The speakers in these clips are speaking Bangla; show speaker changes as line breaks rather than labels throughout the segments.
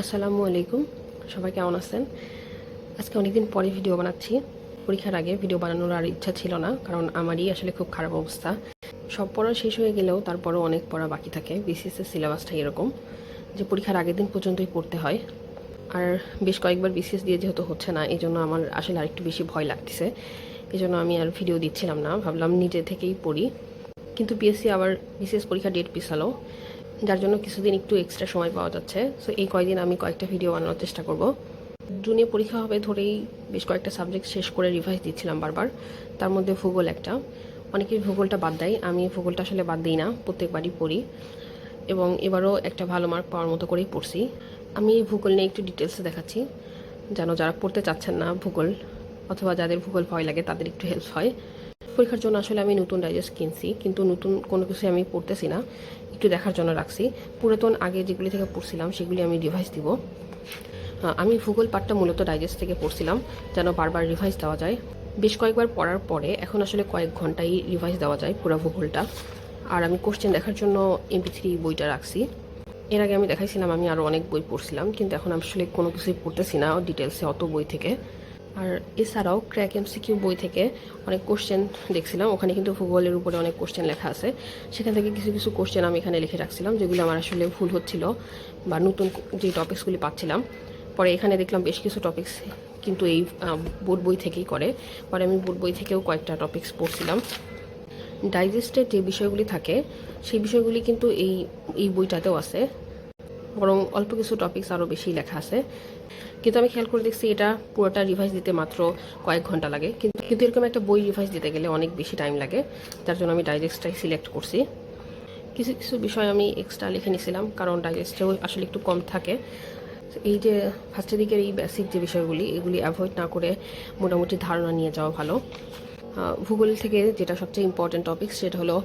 আসসালামু আলাইকুম। সবাই কেমন আছেন? আজকে অনেকদিন পরে ভিডিও বানাচ্ছি। পরীক্ষার আগে ভিডিও বানানোর আর ইচ্ছা ছিল না, কারণ আমারই আসলে খুব খারাপ অবস্থা। সব পড়া শেষ হয়ে গেলেও তারপরও অনেক পড়া বাকি থাকে। বিসিএসের সিলেবাসটা এরকম, যে পরীক্ষার আগের দিন পর্যন্তই পড়তে হয়। আর বেশ কয়েকবার বিসিএস দিয়ে যেহেতু হচ্ছে না এই জন্য আমার আসলে আরেকটু বেশি ভয় লাগতেছে। এই জন্য আমি আর ভিডিও দিচ্ছিলাম না, ভাবলাম নিজে থেকেই পড়ি। কিন্তু পিএসসি আবার বিসিএস পরীক্ষা ডেট পিছালো। যার জন্য কিছুদিন একটু এক্সট্রা সময় পাওয়া যাচ্ছে। সো এই কয়েকদিন আমি কয়েকটা ভিডিও বানানোর চেষ্টা করব। জুনে পরীক্ষা হবে ধরেই বেশ কয়েকটা সাবজেক্ট শেষ করে রিভাইজ দিচ্ছিলাম বারবার। তার মধ্যে ভূগোল একটা। অনেকেই ভূগোলটা বাদ দেয়। আমি ভূগোলটা আসলে বাদ দিই না। প্রত্যেকবারই পড়ি। এবং এবারও একটা ভালো মার্ক পাওয়ার মতো করেই পড়ছি। আমি ভূগোল নিয়ে একটু ডিটেলসে দেখাচ্ছি। যেন যারা পড়তে চাচ্ছেন না ভূগোল, অথবা যাদের ভূগোল ভয় লাগে তাদের একটু হেল্প হয়। পরীক্ষার জন্য আসলে আমি নতুন ডাইজেস্ট কিনছি, কিন্তু নতুন কোনো কিছু আমি পড়তেছি না, একটু দেখার জন্য রাখছি। পুরাতন আগে যেগুলি থেকে পড়ছিলাম, সেগুলি আমি রিভাইজ দিব। আমি ভূগোল পাঠটা মূলত ডাইজেস্ট থেকে পড়ছিলাম, যেন বারবার রিভাইজ দেওয়া যায়। বেশ কয়েকবার পড়ার পরে এখন আসলে কয়েক ঘন্টাই রিভাইজ দেওয়া যায় পুরো ভূগোলটা। আর আমি কোশ্চেন দেখার জন্য এমপি থ্রি বইটা রাখছি। এর আগে আমি দেখাইছিলাম, আমি আরও অনেক বই পড়ছিলাম, কিন্তু এখন আসলে কোনো কিছুই পড়তেছি না ডিটেলসে অত বই থেকে। আর এছাড়াও ক্র্যাক এমসিকিউ বই থেকে অনেক কোশ্চেন দেখছিলাম। ওখানে কিন্তু ভূগোলের উপরে অনেক কোশ্চেন লেখা আছে। সেখান থেকে কিছু কিছু কোশ্চেন আমি এখানে লিখে রাখছিলাম, যেগুলো আমার আসলে ভুল হচ্ছিল বা নতুন যে টপিক্সগুলি পাচ্ছিলাম। পরে এখানে দেখলাম বেশ কিছু টপিকস কিন্তু এই বোর্ড বই থেকেই করে। পরে আমি বোর্ড বই থেকেও কয়েকটা টপিকস পড়ছিলাম। ডাইজেস্টের যে বিষয়গুলি থাকে, সেই বিষয়গুলি কিন্তু এই এই বইটাতেও আছে। বরং অল্প কিছু টপিক্স আরও বেশি লেখা আছে। কিন্তু আমি খেয়াল করে দেখছি এটা পুরোটা রিভাইজ দিতে মাত্র কয়েক ঘণ্টা লাগে। কিন্তু কিন্তু এরকম একটা বই রিভাইজ দিতে গেলে অনেক বেশি টাইম লাগে। যার জন্য আমি ডাইজেস্টটাই সিলেক্ট করছি। কিছু কিছু বিষয় আমি এক্সট্রা লিখে নিয়েছিলাম কারণ ডাইজেস্টেও আসলে একটু কম থাকে। এই যে ফার্স্টের দিকের এই বেসিক যে বিষয়গুলি, এগুলি অ্যাভয়েড না করে মোটামুটি ধারণা নিয়ে যাওয়া ভালো। ভূগোল থেকে যেটা সবচেয়ে ইম্পর্টেন্ট টপিক সেটা হলো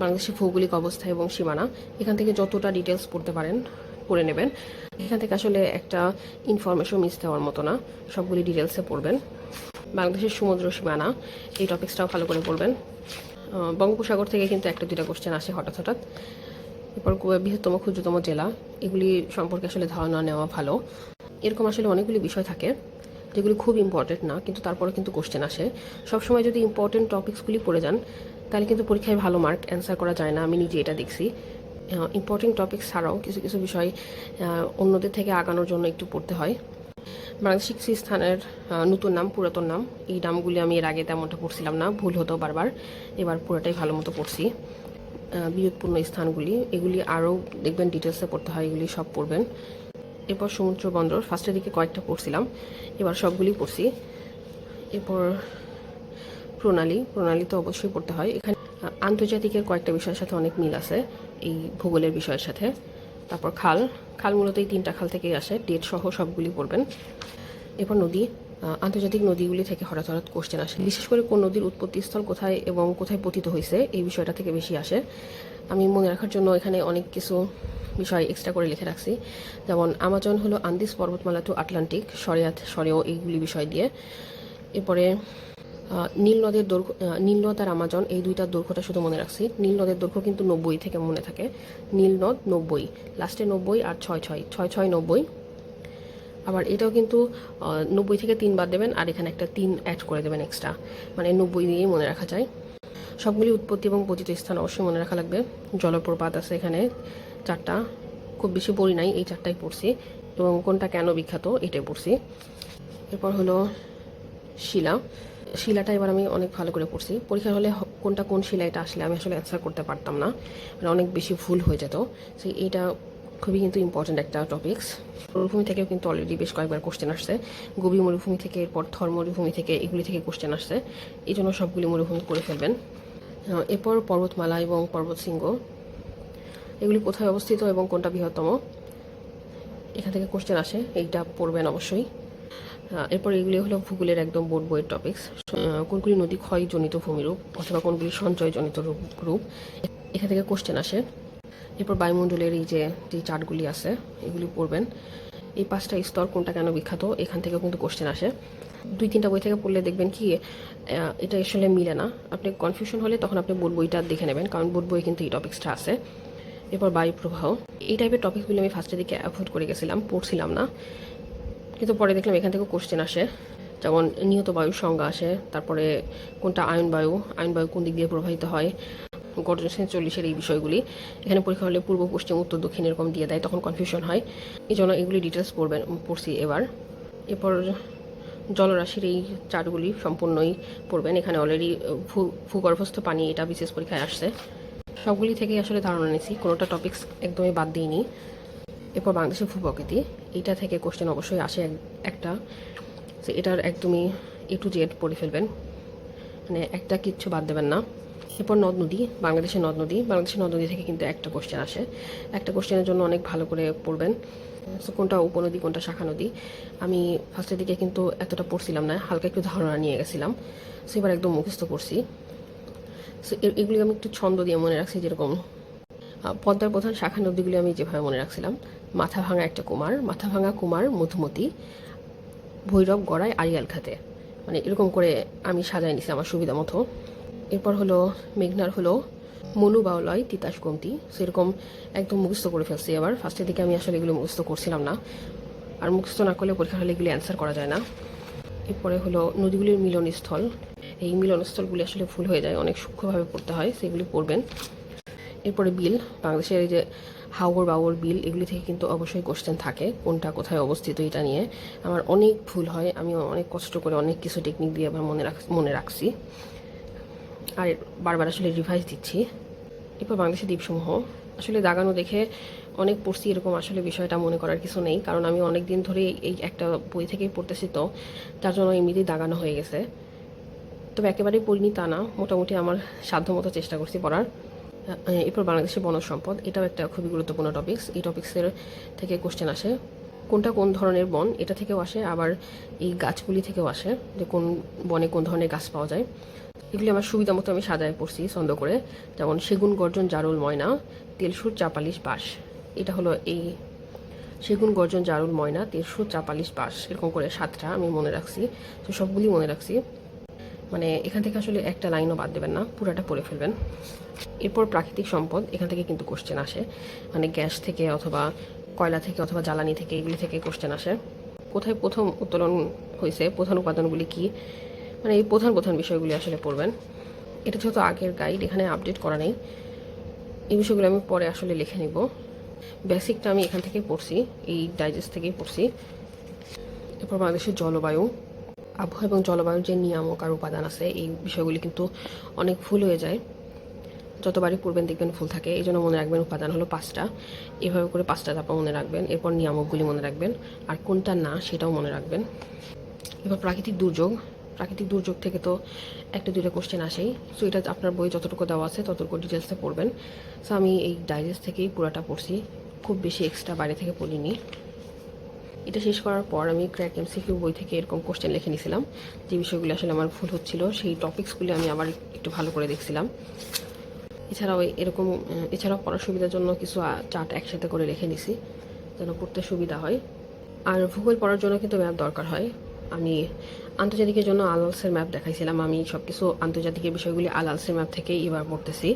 বাংলাদেশের ভৌগোলিক অবস্থা এবং সীমানা। এখান থেকে যতটা ডিটেলস পড়তে পারেন। পড়ে নেবেন। এখান থেকে আসলে একটা ইনফরমেশন মিস দেওয়ার মতো না। সবগুলি ডিটেলসে পড়বেন। বাংলাদেশের সমুদ্র সীমানা এই টপিক্সটাও ভালো করে পড়বেন। বঙ্গোপসাগর থেকে কিন্তু একটা দুইটা কোশ্চেন আসে হঠাৎ হঠাৎ। এরপর বৃহত্তম, ক্ষুদ্রতম জেলা, এগুলি সম্পর্কে আসলে ধারণা নেওয়া ভালো। এরকম আসলে অনেকগুলি বিষয় থাকে, যেগুলি খুব ইম্পর্টেন্ট না, কিন্তু তারপরে কিন্তু কোশ্চেন আসে। সবসময় যদি ইম্পর্টেন্ট টপিক্সগুলি পড়ে যান, তাহলে কিন্তু পরীক্ষায় ভালো মার্ক অ্যান্সার করা যায় না। আমি নিজে এটা দেখছি। ইম্পর্টেন্ট টপিক ছাড়াও কিছু কিছু বিষয় অন্যদের থেকে আগানোর জন্য একটু পড়তে হয়। বাংলাদেশ কৃষি স্থানের নতুন নাম, পুরাতন নাম। এই নামগুলি আমি এর আগে তেমনটা পড়ছিলাম না, ভুল হতো বারবার। এবার পুরোটাই ভালো মতো পড়ছি। বিরোধপূর্ণ স্থানগুলি, এগুলি আরও দেখবেন ডিটেলসে পড়তে হয়, এগুলি সব পড়বেন। এরপর সমুদ্র বন্দর ফার্স্টের দিকে কয়েকটা পড়ছিলাম। এবার সবগুলি পড়ছি। এরপর প্রণালী প্রণালী তো অবশ্যই পড়তে হয়। এখানে আন্তর্জাতিকের কয়েকটা বিষয়ের সাথে অনেক মিল আছে। এই ভূগোলের বিষয়ের সাথে। তারপর খাল। খাল মূলত এই তিনটা খাল থেকেই আসে। ডেট সহ সবগুলি পড়বেন। এরপর নদী। আন্তর্জাতিক নদীগুলি থেকে হঠাৎ হঠাৎ কোশ্চেন আসে। বিশেষ করে কোন নদীর উৎপত্তিস্থল কোথায় এবং কোথায় পতিত হয়েছে, এই বিষয়টা থেকে বেশি আসে। আমি মনে রাখার জন্য এখানে অনেক কিছু বিষয় এক্সট্রা করে লিখে রাখছি। যেমন, আমাজন হলো আন্দিস পর্বতমালা টু আটলান্টিক সরিয়াত সরেও এইগুলি বিষয় দিয়ে। এরপরে নীল নদের দৈর্ঘ্য নীল নদ আর আমাজন, এই দুইটার দৈর্ঘ্যটা শুধু মনে রাখছি। নীল নদের দৈর্ঘ্য কিন্তু নব্বই থেকে মনে থাকে। নীল নদ নব্বই, লাস্টে নব্বই আর ছয় ছয় ছয় ছয় নব্বই। আবার এটাও কিন্তু নব্বই থেকে তিন বাদ দেবেন আর এখানে একটা তিন অ্যাড করে দেবেন এক্সট্রা মানে নব্বই দিয়েই মনে রাখা যায়। সবগুলি উৎপত্তি এবং পতিত স্থান অবশ্যই মনে রাখা লাগবে। জলপ্রপাত আছে এখানে, চারটা। খুব বেশি পড়ি নাই, এই চারটাই পড়ছি। এবং কোনটা কেন বিখ্যাত, এটাই পড়ছি। এরপর হলো শিলা। শিলাটা এবার আমি অনেক ভালো করে পড়ছি। পরীক্ষার হলে কোনটা কোন শিলা এটা আসলে আমি আসলে অ্যান্সার করতে পারতাম না। মানে অনেক বেশি ভুল হয়ে যেত। সেই এইটা খুবই কিন্তু ইম্পর্ট্যান্ট একটা টপিকস মরুভূমি থেকেও কিন্তু অলরেডি বেশ কয়েকবার কোশ্চেন আসছে। গভীর মরুভূমি থেকে, এরপর থর মরুভূমি থেকে, এগুলি থেকে কোশ্চেন আসছে। এই জন্য সবগুলি মরুভূমি করে ফেলবেন। এরপর পর্বতমালা এবং পর্বতশৃঙ্গ। এগুলি কোথায় অবস্থিত এবং কোনটা বৃহত্তম? এখান থেকে কোশ্চেন আসে। এইটা পড়বেন অবশ্যই। এরপর এগুলি হলো ভূগোলের একদম বোর্ড বইয়ের টপিকস কোনগুলি নদী ক্ষয়জনিত ভূমিরূপ অথবা কোনগুলি সঞ্চয়জনিত রূপ রূপ? এখান থেকে কোশ্চেন আসে। এরপর বায়ুমণ্ডলের এই যে যে চার্টগুলি আছে, এগুলি পড়বেন। এই পাঁচটা স্তর কোনটা কেন বিখ্যাত, এখান থেকেও কিন্তু কোশ্চেন আসে। দুই তিনটা বই থেকে পড়লে দেখবেন কি এটা আসলে মিলে না। আপনি কনফিউশন হলে তখন আপনি বোর্ড বইটা দেখে নেবেন, কারণ বোর্ড বই কিন্তু এই টপিক্সটা আছে। এরপর বায়ু প্রবাহ এই টাইপের টপিকগুলো আমি ফার্স্টের দিকে অ্যাভয়েড করে গেছিলাম, পড়ছিলাম না। কিন্তু পরে দেখলাম এখান থেকে কোশ্চেন আসে। যেমন নিহত বায়ুর সংজ্ঞা আসে, তারপরে কোনটা আয়ন বায়ু আয়ন বায়ু কোন দিক দিয়ে প্রবাহিত হয় গর্জন চল্লিশের এই বিষয়গুলি। এখানে পরীক্ষা হলে পূর্ব, পশ্চিম, উত্তর, দক্ষিণ এরকম দিয়ে দেয়, তখন কনফিউশন হয়। এই জন্য এগুলি ডিটেলস পড়বেন, পড়ছি এবার। এরপর জলরাশির এই চার্টগুলি সম্পূর্ণই পড়বেন। এখানে অলরেডি ভূগর্ভস্থ পানি এটা বিশেষ পরীক্ষায় আসছে। সবগুলি থেকে আসলে ধারণা নিয়েছি, কোনোটা টপিক্স একদমই বাদ দিইনি। এরপর বাংলাদেশের ভূপ্রকৃতি এইটা থেকে কোশ্চেন অবশ্যই আসে এক- একটা। তো এটার একদমই এ টু জেড পড়ে ফেলবেন। মানে একটা কিচ্ছু বাদ দেবেন না। এরপর নদ নদী, বাংলাদেশের নদ নদী। বাংলাদেশের নদ নদী থেকে কিন্তু একটা কোশ্চেন আসে। একটা কোশ্চেনের জন্য অনেক ভালো করে পড়বেন। সো কোনটা উপনদী, কোনটা শাখা নদী? আমি ফার্স্টের দিকে কিন্তু এতটা পড়ছিলাম না, হালকা একটু ধারণা নিয়ে গেছিলাম। সো এবার একদম মুখস্থ করছি। সো এগুলি আমি একটু ছন্দ দিয়ে মনে রাখছি যেরকম পদ্মার প্রধান শাখা নদীগুলি আমি যেভাবে মনে রাখছিলাম। মাথা ভাঙা একটা কুমার মাথা ভাঙা কুমার মধুমতি, ভৈরব গড়ায় আড়িয়াল খাতে। মানে এরকম করে আমি সাজাই নিছি আমার সুবিধা মতো। এরপর হলো মেঘনার হলো মনু বাউলয়, তিতাস কমতি। সেরকম একদম মুখস্থ করে ফেলছি এবার। ফার্স্টের দিকে আমি আসলে এগুলো মুখস্থ করছিলাম না। আর মুখস্থ না করলে পরীক্ষা হলে এগুলি অ্যান্সার করা যায় না। এরপরে হলো নদীগুলির মিলনস্থল। এই মিলনস্থলগুলি আসলে ভুল হয়ে যায়। অনেক সূক্ষ্মভাবে পড়তে হয়, সেগুলি পড়বেন। এরপরে বিল, বাংলাদেশের এই যে হাওর, বাওর, বিল এগুলি থেকে কিন্তু অবশ্যই কোশ্চেন থাকে, কোনটা কোথায় অবস্থিত এটা নিয়ে। আমার অনেক ভুল হয় আমি অনেক কষ্ট করে অনেক কিছু টেকনিক দিয়ে আবার মনে রাখ মনে রাখছি। আর বারবার আসলে রিভাইজ দিচ্ছি। এরপর বাংলাদেশের দ্বীপসমূহ। আসলে দাগানো দেখে অনেক পড়ছি, এরকম আসলে বিষয়টা মনে করার কিছু নেই, কারণ আমি অনেক দিন ধরে এই একটা বই থেকেই পড়তেছি তো, তার জন্য এমনিতেই দাগানো হয়ে গেছে। তবে একেবারেই পড়িনি তা না, মোটামুটি আমার সাধ্যমতো চেষ্টা করছি পড়ার। এরপর বাংলাদেশের বন সম্পদ, এটাও একটা খুবই গুরুত্বপূর্ণ টপিকস এই টপিক্সের থেকে কোশ্চেন আসে, কোনটা কোন ধরনের বন, এটা থেকেও আসে, আবার এই গাছগুলি থেকেও আসে, যে কোন বনে কোন ধরনের গাছ পাওয়া যায়। এগুলি আমার সুবিধা মতো আমি সাজায় পড়ছি ছন্দ করে, যেমন সেগুন, গর্জন, জারুল, ময়না, তেলসুর, চাপালিশ, বাঁশ। এটা হলো এই সেগুন, গর্জন, জারুল, ময়না, তেলসুর, চাপালিশ, বাঁশ, এরকম করে সাতটা আমি মনে রাখছি। তো সবগুলি মনে রাখছি। মানে এখান থেকে আসলে একটা লাইনও বাদ দেবেন না, পুরাটা পড়ে ফেলবেন। এরপর প্রাকৃতিক সম্পদ, এখান থেকে কিন্তু কোশ্চেন আসে। মানে গ্যাস থেকে অথবা কয়লা থেকে অথবা জ্বালানি থেকে এগুলি থেকে কোশ্চেন আসে। কোথায় প্রথম উত্তোলন হয়েছে, প্রধান উপাদানগুলি কি? মানে এই প্রধান প্রধান বিষয়গুলি আসলে পড়বেন। এটা যেহেতু আগের গাইড এখানে আপডেট করা নেই। এই বিষয়গুলো আমি পরে আসলে লিখে নিব। বেসিকটা আমি এখান থেকে পড়ছি, এই ডাইজেস্ট থেকেই পড়ছি। এরপর বাংলাদেশের জলবায়ু। আবহাওয়া এবং জলবায়ুর যে নিয়ামক আর উপাদান আছে, এই বিষয়গুলি কিন্তু অনেক ভুল হয়ে যায়। যতবারই পড়বেন দেখবেন ভুল থাকে এই জন্য মনে রাখবেন উপাদান হলো পাঁচটা। এভাবে করে পাঁচটা তারপর মনে রাখবেন, এরপর নিয়ামকগুলি মনে রাখবেন, আর কোনটা না সেটাও মনে রাখবেন। এবার প্রাকৃতিক দুর্যোগ প্রাকৃতিক দুর্যোগ থেকে তো একটা দুইটা কোশ্চেন আসেই। সো এটা আপনার বই যতটুকু দেওয়া আছে, ততটুকু ডিটেলসে পড়বেন। সো আমি এই ডাইজেস্ট থেকেই পুরোটা পড়ছি, খুব বেশি এক্সট্রা বাইরে থেকে পড়িনি। এটা শেষ করার পর আমি ক্র্যাক এমসিকিউ বই থেকে এরকম কোশ্চেন লিখে নিয়েছিলাম যে বিষয়গুলো আসলে আমার ভুল হচ্ছিল, সেই টপিকসগুলি আমি আবার একটু ভালো করে দেখছিলাম। এছাড়াও এরকম, এছাড়াও পড়ার সুবিধার জন্য কিছু চার্ট একসাথে করে রেখে নিছি, যেন পড়তে সুবিধা হয়। আর ভূগোল পড়ার জন্য কিন্তু ম্যাপ দরকার হয়। আমি আন্তর্জাতিকের জন্য আলালসের ম্যাপ দেখাইছিলাম, আমি সব কিছু আন্তর্জাতিকের বিষয়গুলি আলালসের ম্যাপ থেকেই এবার পড়তেছি।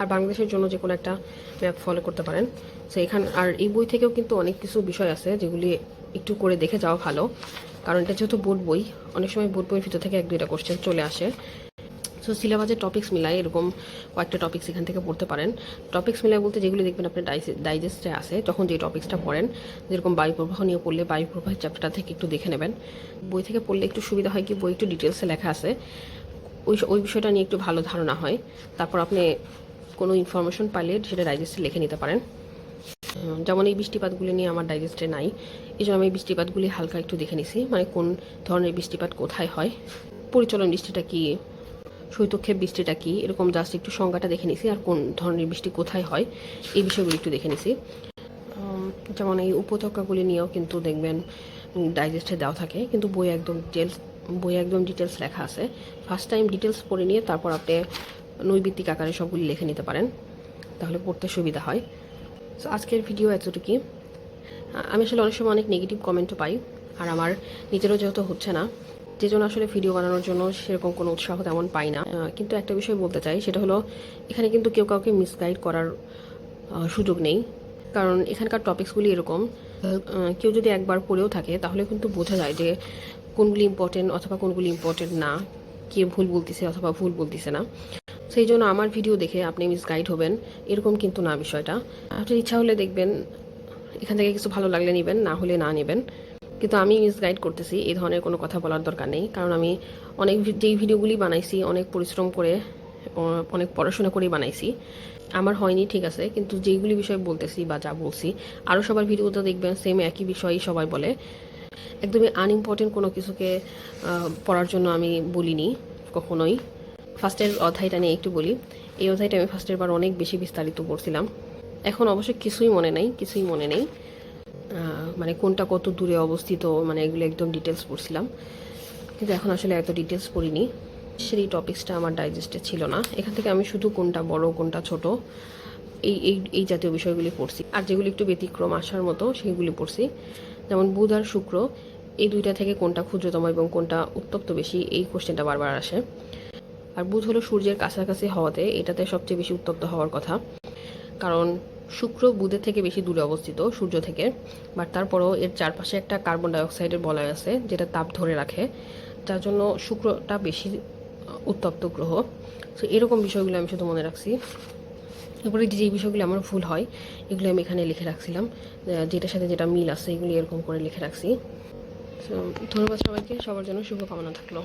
আর বাংলাদেশের জন্য যে কোনো একটা ম্যাপ ফলো করতে পারেন। সো এখান, আর এই বই থেকেও কিন্তু অনেক কিছু বিষয় আছে যেগুলি একটু করে দেখে যাওয়া ভালো। কারণ এটা যেহেতু বোর্ড বই, অনেক সময় বোর্ড বইয়ের ভিতর থেকে এক দুইটা কোশ্চেন চলে আসে। সো সিলেবাসের টপিক্স মিলাই এরকম কয়েকটা টপিক্স এখান থেকে পড়তে পারেন। টপিক্স মিলাই বলতে যেগুলি দেখবেন আপনার ডাইজেস্টে আছে তখন যে টপিক্সটা পড়েন, যেরকম বায়ু প্রবাহ নিয়ে পড়লে বায়ু প্রবাহের থেকে একটু দেখে নেবেন। বই থেকে পড়লে একটু সুবিধা হয় কি, বই একটু ডিটেলসে লেখা আছে। ওই ওই বিষয়টা নিয়ে একটু ভালো ধারণা হয়। তারপর আপনি কোনো ইনফরমেশন পাইলে সেটা ডাইজেস্টে লিখে নিতে পারেন। যেমন এই বৃষ্টিপাতগুলি নিয়ে আমার ডাইজেস্টে নাই, এই জন্য আমি বৃষ্টিপাতগুলি হালকা একটু দেখে নিছি মানে কোন ধরনের বৃষ্টিপাত কোথায় হয়, পরিচলন বৃষ্টিটা কি শৈতক্ষেপ বৃষ্টিটা কি, এরকম জাস্ট একটু সংজ্ঞাটা দেখে নিছি, আর কোন ধরনের বৃষ্টি কোথায় হয়, এই বিষয়গুলো একটু দেখে নিছি। যেমন এই উপত্যকাগুলি নিয়েও কিন্তু দেখবেন ডাইজেস্টে দেওয়া থাকে, কিন্তু বই একদম ডিটেলস বই একদম ডিটেলস লেখা আছে। ফার্স্ট টাইম ডিটেলস পড়ে নিয়ে তারপর আপনি নৈবিত্তিক আকারে সবগুলি লিখে নিতে পারেন, তাহলে পড়তে সুবিধা হয়। সো আজকের ভিডিও এতটুকুই। আমি আসলে অনেক সময় অনেক নেগেটিভ কমেন্টও পাই, আর আমার নিজেরও যেহেতু হচ্ছে না, যে জন্য আসলে ভিডিও বানানোর জন্য সেরকম কোনো উৎসাহ তেমন পাই না। কিন্তু একটা বিষয় বলতে চাই, সেটা হলো এখানে কিন্তু কেউ কাউকে মিসগাইড করার সুযোগ নেই। কারণ এখানকার টপিকসগুলি এরকম কেউ যদি একবার পড়েও থাকে, তাহলে কিন্তু বোঝা যায় যে কোনগুলি ইম্পর্টেন্ট অথবা কোনগুলি ইম্পর্টেন্ট না, কে ভুল বলতেছে অথবা ভুল বলতেছে না। সেই জন্য আমার ভিডিও দেখে আপনি মিসগাইড হবেন, এরকম কিন্তু না বিষয়টা। আপনার ইচ্ছা হলে দেখবেন, এখান থেকে কিছু ভালো লাগলে নেবেন, না হলে না নেবেন। কিন্তু আমি মিসগাইড করতেছি, এই ধরনের কোনো কথা বলার দরকার নেই। কারণ আমি অনেক যেই ভিডিওগুলি বানাইছি, অনেক পরিশ্রম করে অনেক পড়াশোনা করেই বানাইছি। আমার হয়নি, ঠিক আছে। কিন্তু যেইগুলি বিষয় বলতেছি বা যা বলছি আরও সবার ভিডিওতে দেখবেন সেম একই বিষয়ই সবাই বলে। একদমই আনইম্পর্টেন্ট কোনো কিছুকে পড়ার জন্য আমি বলিনি, কখনোই। ফার্স্টের অধ্যায়টা নিয়ে একটু বলি। এই অধ্যায়টা আমি ফার্স্টের বার অনেক বেশি বিস্তারিত পড়ছিলাম। এখন অবশ্য কিছুই মনে নেই, কিছুই মনে নেই। মানে কোনটা কত দূরে অবস্থিত মানে এগুলো একদম ডিটেলস পড়ছিলাম। কিন্তু এখন আসলে এত ডিটেলস পড়িনি। সেই টপিক্সটা আমার ডাইজেস্টে ছিল না। এখান থেকে আমি শুধু কোনটা বড়, কোনটা ছোট, এই এই এই জাতীয় বিষয়গুলি পড়ছি। আর যেগুলি একটু ব্যতিক্রম আসার মতো সেইগুলি পড়ছি। যেমন বুধ আর শুক্র, এই দুইটা থেকে কোনটা ক্ষুদ্রতম এবং কোনটা উত্তপ্ত বেশি, এই কোশ্চেনটা বারবার আসে। আর বুধ হলো সূর্যের কাছাকাছি হওয়াতে এটাতে সবচেয়ে বেশি উত্তপ্ত হওয়ার কথা। কারণ শুক্র বুধের থেকে বেশি দূরে অবস্থিত, সূর্য থেকে। বাট তারপরও এর চারপাশে একটা কার্বন ডাইঅক্সাইডের বলয় আছে, যেটা তাপ ধরে রাখে। যার জন্য শুক্রটা বেশি উত্তপ্ত গ্রহ। তো এরকম বিষয়গুলো আমি শুধু মনে রাখছি। এরপরে যে বিষয়গুলো আমার ভুল হয়, এগুলো আমি এখানে লিখে রাখছিলাম। যেটার সাথে যেটা মিল আছে, এগুলি এরকম করে লিখে রাখছি। ধন্যবাদ সবাইকে। সবার জন্য শুভকামনা থাকল।